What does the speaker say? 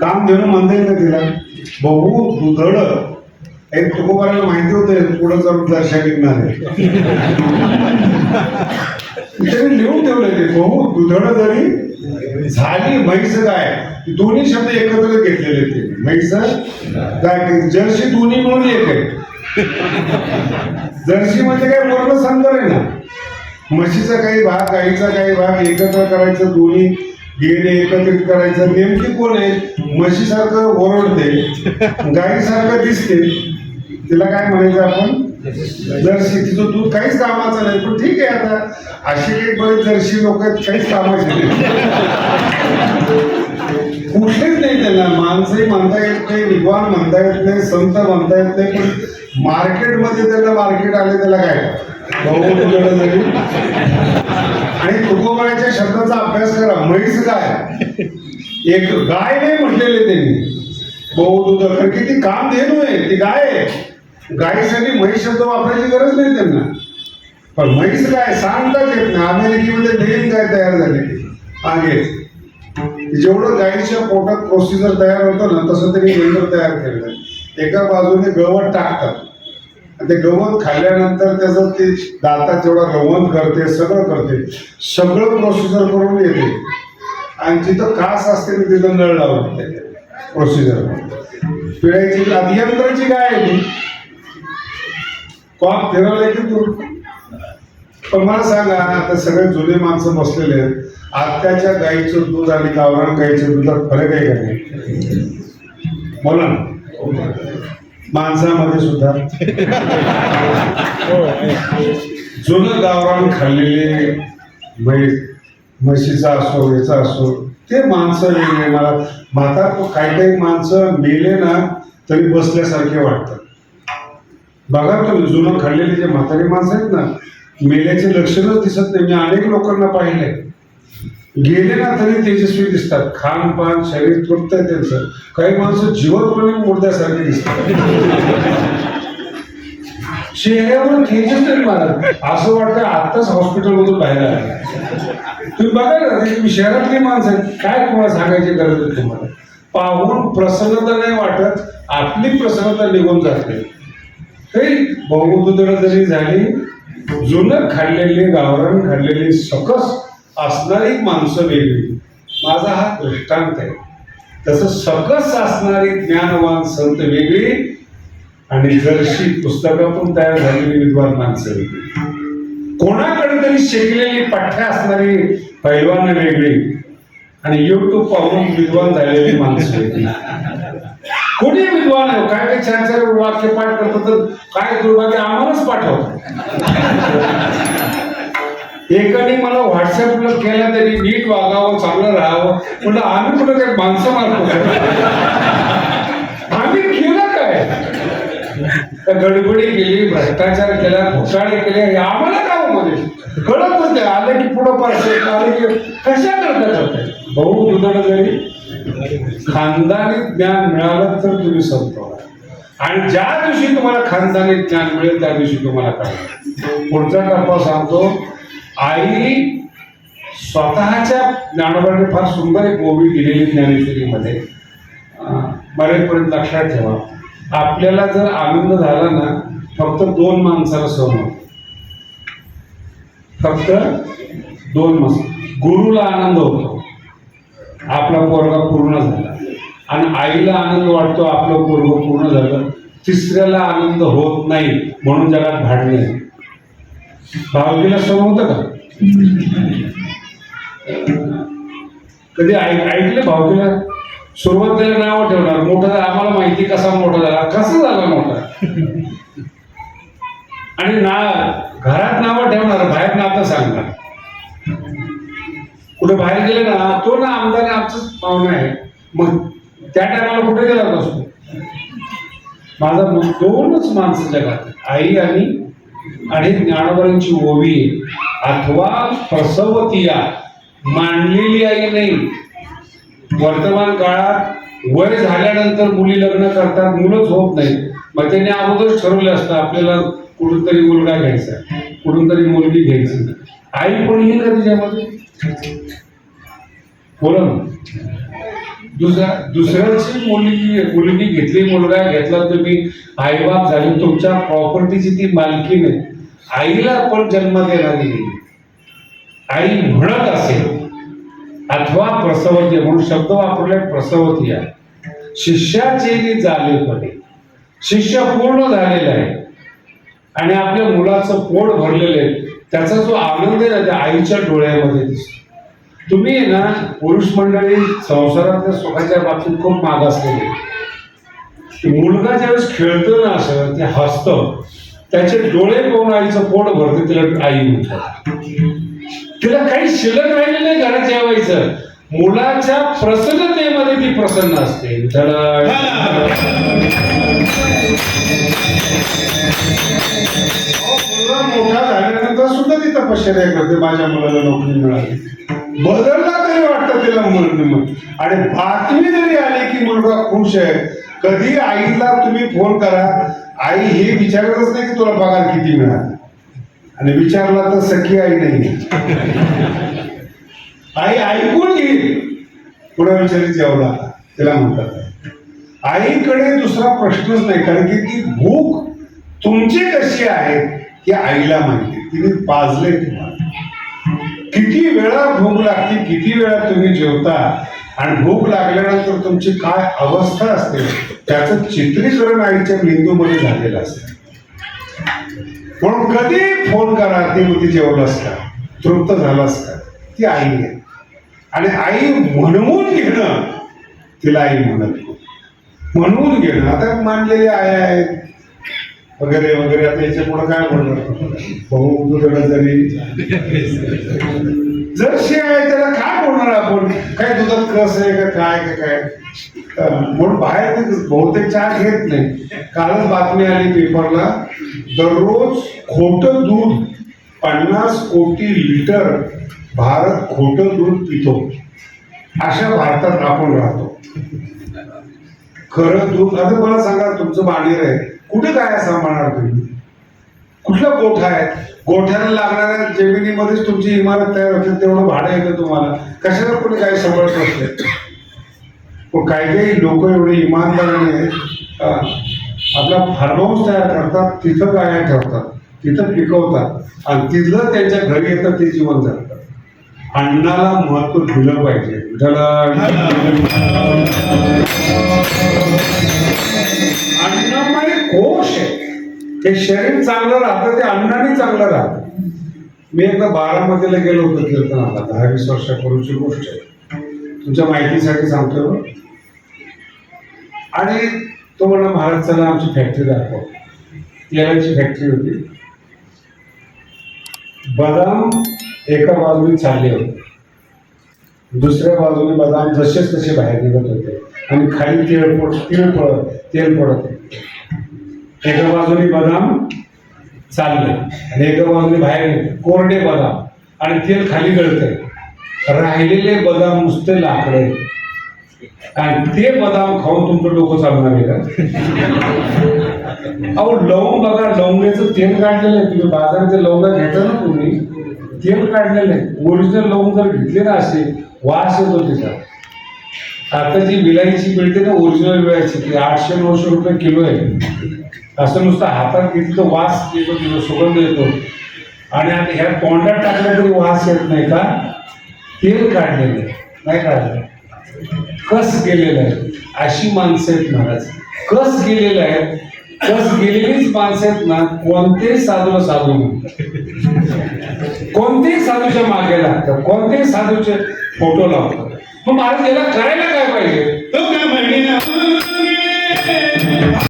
काम देणं म्हणता येईल ना तिला? बहु दुधड एक तुकोबाराला माहिती होत पुढं जाऊन दर्शा निघणार त्याने लिहून ठेवलं ते बहु दुधड जरी झाली म्हैस गाय. दोन्ही शब्द एकत्र घेतलेले ते. म्हैस गाय जर्सी दोन्ही म्हणून एक आहे. जर्शी म्हणजे काय पूर्ण संकर आहे ना. म्हशीचा काही भाग गाईचा काही भाग एकत्र करायचं दोन्ही डीएनए एकत्रित करायचं. नेमकी कोण आहे? म्हशीसारखं ओरडते. गायीसारखं दिसते. तिला काय म्हणायचं आपण? जर्सी. तिचं दूध काहीच कामाचं नाही. पण ठीक आहे आता. अशी काही बरेच जर्सी लोक आहेत काहीच कामाचे नाही. कुठलेच नाही त्यांना. माणसंही म्हणता येत नाही विद्वान म्हणता येत नाही संत म्हणता येत नाही पण मार्केटमध्ये त्याला मार्केट आले त्याला काय? भाऊ आणि तुकोबाळ्याच्या शब्दाचा अभ्यास करा. म्हैस गाय. एक गाय नाही म्हटलेले त्यांनी. भाऊ कारण की ती काम देणू आहे ती गाय आहे. गायीसाठी म्हैस शब्द वापरायची गरज नाही त्यांना. पण म्हैस काय सांगताच येत नाही. अमेरिकेमध्ये नवीन गाय तयार झाली. मागे जेवढं गायीच्या पोटात प्रोसिजर तयार होतं ना तसं त्यांनी यंत्र तयार केलं एका बाजूने गवत टाकतात. ते गवत खाल्ल्यानंतर त्याचं ते दातात जेवढा रवण करते सगळं करते. सगळं प्रोसिजर करून येते. आणि जिथं कास असते मी तिथं नळ लावून प्रोसिजर पिळायची अभियंत्राची काय आहे कॉप फिरवलंय की तू? पण मला सांगा आता सगळे जुने माणसं बसलेले आहेत. आत्याच्या गाईचं दूध आणि गावरान गाईच्या दुधात फरक आहे का नाही? बोला ना. माणसामध्ये सुद्धा. जुनं गावरान खाल्लेले म्हशीचा असो याचा असो ते माणसं वेगळे मला म्हातार काही काही माणसं मेले ना तरी बसल्यासारखे वाटतात. बघा तुम्ही जुनं खाल्लेले जे म्हातारी माणसं आहेत ना मेल्याचे लक्षणच दिसत नाही. मी अनेक लोकांना पाहिले गेले ना तरी तेजस्वी दिसतात. खान पान शरीर तृप्त आहे त्यांचं. काही माणसं जीवनपणे मुर्द्यासारखे दिसतात. चेहऱ्यावर तेजस नाही मला असं वाटतं आत्ताच हॉस्पिटलमधून बाहेर आले. तुम्ही बघा ना तुम्ही शहरातली माणसं आहेत. काय तुम्हाला सांगायची गरज आहे तुम्हाला? पाहून प्रसन्नता नाही वाटत आपली प्रसन्नता निघून जाते. बहुदुदळ जरी झाली जुनं खाल्लेली गावरण खाल्लेली सकस असणारी माणसं वेगळी. माझा हा दृष्टांत आहे. तसं सकस असणारी ज्ञानवान संत वेगळी आणि जरशी पुस्तकातून तयार झालेली विद्वान माणसं वेगळी. कोणाकडे तरी शिकलेली पाठ्या असणारी पैलवान वेगळी आणि युट्यूब पाहून विद्वान झालेली माणसं वेगळी. कोणी विद्वान आहे? काय काय छान छान वाक्य पाठ करतो तर काय दुर्भाग्य आम्हालाच पाठवतो एकाने मला व्हॉट्सअपला केला तरी नीट वागावं चांगलं राहावं. म्हणलं आम्ही कुठं काही माणसं मारतो. आम्ही केलं काय? गडबडी केली भ्रष्टाचार केला घोटाळे केले. हे आम्हाला काय मध्ये कळत होते. आले की पुढं पाहिजे आले की कशा करतात भाऊ दुधड जरी खानदानी ज्ञान मिळालं तर तुम्ही संत आणि ज्या दिवशी तुम्हाला खानदानी ज्ञान मिळेल त्या दिवशी तुम्हाला काय? पुढचा टप्पा सांगतो. आई स्वतःच्या ज्ञानोबाने फार सुंदर एक ओवी दिलेली ज्ञानेश्वरीमध्ये. अं, बरेचपर्यंत लक्षात ठेवा. आपल्याला जर आनंद झाला ना फक्त दोन माणसाला सहन होतो. फक्त दोन माणसं. गुरुला आनंद होतो. आपला पोरगा पूर्ण झाला. आणि आईला आनंद वाटतो आपलं पोरग पूर्ण झालं. तिसऱ्याला आनंद होत नाही म्हणून जगात भांडणे आहे. भावकीला सण होतं का? कधी ऐक ऐकलं भावकीला सुरुवातीला नाव ठेवणार. मोठा झालं. आम्हाला माहिती कसा मोठा झाला? कसा झाला मोठा? आणि ना घरात नावं ठेवणार बाहेर नातं सांगणार. कुठे बाहेर गेले ना तो ना आमदार आमचाच पाहुणा आहे. मग त्या टायमाला कुठे गेला असतो माझा दोनच माणसं जगात. आई आणि आणि ज्ञानोबरांची ओवी अथवा प्रसवतिया मांडलेली आई नाही. वर्तमान काळात वय झाल्यानंतर मुली लग्न करतात मुलंच होत नाही मग त्यांनी अगोदर ठरवलं असतं आपल्याला कुठून तरी मुलगा घ्यायचा कुठून तरी मुलगी घ्यायची आई पण येईल का तिच्यामध्ये बोला ना. दुसऱ्या दुसऱ्याची मुलगी मुलगी घेतली मुलगा घेतला तुम्ही आईबाप झाले तुमच्या प्रॉपर्टीची ती मालकी नाही आईला पण जन्म देणारी आई म्हणत असेल अथवा प्रसवती म्हणून शब्द वापरले प्रसवती आहे. शिष्याचे झाले पडे शिष्य पूर्ण झालेलं आहे. आणि आपल्या मुलाचं पोट भरलेलं आहे. त्याचा जो आनंद आहे ना त्या आईच्या डोळ्यामध्ये दिसतो. तुम्ही आहे ना पुरुष मंडळी संसारातल्या सुखाच्या बाबतीत खूप मागासलेले मुलगा ज्यावेळेस खेळतो ना असं ते हसतं. त्याचे डोळे पाहून आईचं पोट भरते तिला आई म्हणतात. तिला काही शिल्लक राहिलेलं नाही घरात जेवायचं. मुलाच्या प्रसन्नतेमध्ये ती प्रसन्न असते. अहो, मोठा झाल्यानंतर सुद्धा ती तपश्चर्या करते माझ्या मुलाला नोकरी मिळाली बदलला तरी वाटतं तिला मुलं आणि बातमी जरी आली की मुलगा खुश आहे कधी आईला तुम्ही फोन करा. आई हे विचारतच नाही की तुला पगार किती मिळाला. आणि विचारला तर सखी आई नाही. आई ऐकून घेईल. पुढे विचारित जेवला तिला म्हणतात. आईकडे दुसरा प्रश्नच नाही कारण की ती भूक तुमची कशी आहे ती आईला माहिती तिने पाजले तुम्हाला. किती वेळा भूक लागते किती वेळा तुम्ही जेवता आणि भूक लागल्यानंतर तुमची काय अवस्था असते त्याचं चित्रीकरण आईच्या मेंदूमध्ये झालेलं असतं. म्हणून कधी फोन करा ती ती जेवलंस का? तृप्त झालास का? ती आई आहे आणि आई म्हणवून घेणं तिला आई म्हणत नाही. म्हणून घेणं आता मानलेले आया आहेत वगैरे वगैरे. आता याच्यापुढे काय म्हणणार भाऊ तुझ्याकडे जरी जर्शी आहे त्याला काय बोलणार आपण? काय दुधात कस आहे का काय का काय? म्हणून बाहेर बहुतेक चहा घेत नाही. कालच बातमी आली पेपरला दररोज खोटं दूध पन्नास कोटी लिटर भारत खोटं दूध पितो. अशा भारतात आपण राहतो. खरं दूध आता मला सांगा तुमचं बाणेर आहे. कुठे काय सांभाळणार तुम्ही? कुठला गोठा आहे? गोठ्याला लागणाऱ्या जमिनीमध्येच तुमची इमारत तयार होते तेवढं भाडं येतं तुम्हाला. कशाला कोणी काय सवळ नसते पण काही काही लोक एवढे इमानदाराने आपला फार्म हाऊस तयार करतात तिथं काय ठेवतात तिथं पिकवतात आणि तिथलं त्यांच्या घरी येतं ते जीवन जगतात. अन्नाला महत्त्व दिलं पाहिजे. अन्नमय कोश आहे. हे शरीर चांगलं राहतं ते अन्नाने चांगलं राहतं. मी एकदा बारामतीला गेलो होतो कीर्तनाला दहा वीस वर्षापूर्वीची गोष्ट आहे. तुमच्या माहितीसाठी सांगतो. आणि तो म्हणला महाराज चला आमची फॅक्टरी दाखव. तेलाची फॅक्टरी होती. बदाम एका बाजूने चालले होते. दुसऱ्या बाजूने बदाम जसेच तसे बाहेर निघत होते. आणि खाली तेल पड तेल पडत तेल पडत एका बाजूने बदाम चालले आणि एका बाजूने बाहेर कोरडे बदाम. आणि तेल खाली गळते राहिलेले बदाम नुसते लाकडे आणि ते बदाम खाऊन तुमचं डोकं चालणार आहे का? अहो लवंग बघा लवंगाचं तेल काढलेलं आहे. तुम्ही ते लवंगा घेता ना तुम्ही? तेल काढलेलं आहे. ओरिजिनल लवंग जर घेतले ना असे वास येतो त्याचा. आता जी विलायची मिळते ना ओरिजिनल विलायची ती आठशे नऊशे रुपये किलो आहे. असं नुसतं हातात घेतलं वास येतो तिथं सुगंध येतो. आणि आता ह्या तोंडात टाकल्या तरी वास येत नाही का? तेल काढलेलं आहे. नाही काढलं. कस गेलेलं आहे? अशी माणसं आहेत महाराज. कस गेलेलं आहे? कस गेलेलीच माणसं आहेत ना कोणतेही साधूला साधू म्हणतात कोणतेही साधूच्या मागे लागतात. कोणतेही साधूचे फोटो लावतात. मग महाराज याला करायला काय पाहिजे? तो काय म्हणे